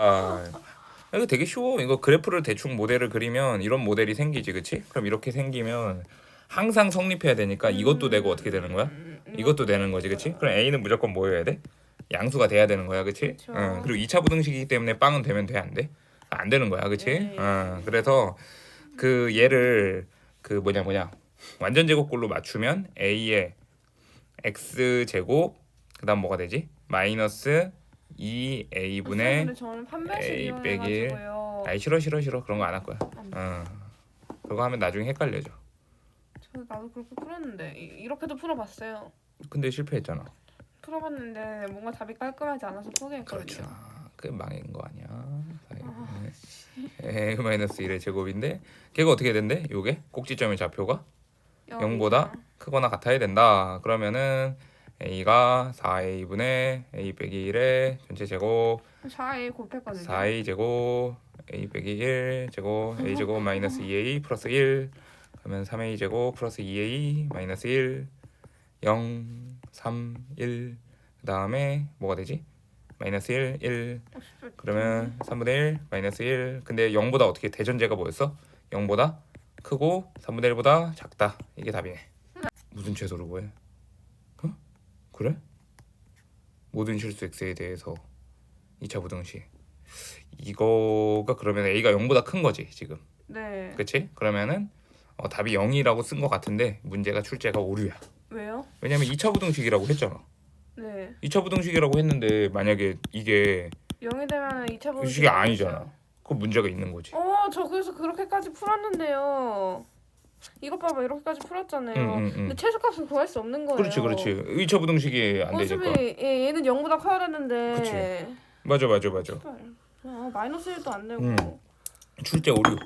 아, 이거 되게 쉬워. 이거 그래프를 대충 모델을 그리면 이런 모델이 생기지, 그치? 그럼 이렇게 생기면 항상 성립해야 되니까 이것도 되고 어떻게 되는 거야? 음, 음, 이것도 되는 거지, 그치? 그럼 A는 무조건 뭐여야 돼? 양수가 돼야 되는 거야, 그치? 그쵸. 응. 그리고 2차 부등식이기 때문에 빵은 되면 돼, 안 돼? 안 되는 거야, 그치? 네. 응. 그래서 그 얘를 그 뭐냐 뭐냐 완전 제곱꼴로 맞추면 A의 x 제곱 그다음 뭐가 되지? 마이너스 2a 분의 근데 저는 판별식 A 이용해가지고요. 아이 싫어 싫어 싫어 그런 거 안 할 거야. 응. 그거 하면 나중에 헷갈려져. 저 나도 그렇게 풀었는데 이- 이렇게도 풀어봤어요. 근데 실패했잖아. 풀어봤는데 뭔가 답이 깔끔하지 않아서 포기했거든요. 그렇죠. 그 망인 거 아니야. a 마이너스 1의 제곱인데 걔가 어떻게 된대? 요게 꼭지점의 좌표가 0보다 크거나 같아야 된다. 그러면은 a가 4a 분의 a 빼기 1의 전체 제곱 4A 곱했거든요. 4a 제곱 a 빼기 1 제곱 a 제곱 마이너스 2a 플러스 1 그러면 3a 제곱 플러스 2a 마이너스 1 0 3 1 그다음에 뭐가 되지? 마이너스 1 1 어, 씨발. 그러면 3분의 1 마이너스 1 근데 0보다 어떻게 대전제가 뭐였어? 0보다 크고 3분의 1보다 작다 이게 답이네 무슨 최소를 구해? 어? 그래? 모든 실수 x에 대해서 2차 부등식 이거가 그러면 a가 0보다 큰 거지 지금 네. 그치? 그러면은 어, 답이 0이라고 쓴거 같은데 문제가 출제가 오류야 왜요? 왜냐면 2차 부등식이라고 했잖아 네. 2차 부등식이라고 했는데 만약에 이게 0이 되면은 2차 분식 식이 아니잖아 그 문제가 있는 거지 어, 저 그래서 그렇게까지 풀었는데요. 이것 봐봐 이렇게까지 풀었잖아요. 응, 응, 응. 근데 최소값을 구할 수 없는 거예요. 그렇지 그렇지 2차 부등식이 안 되니까 예, 얘는 0보다 커야 되는데. 그치. 맞아 맞아 맞아 아, 마이너스 1도 안 되고. 응. 출제 오류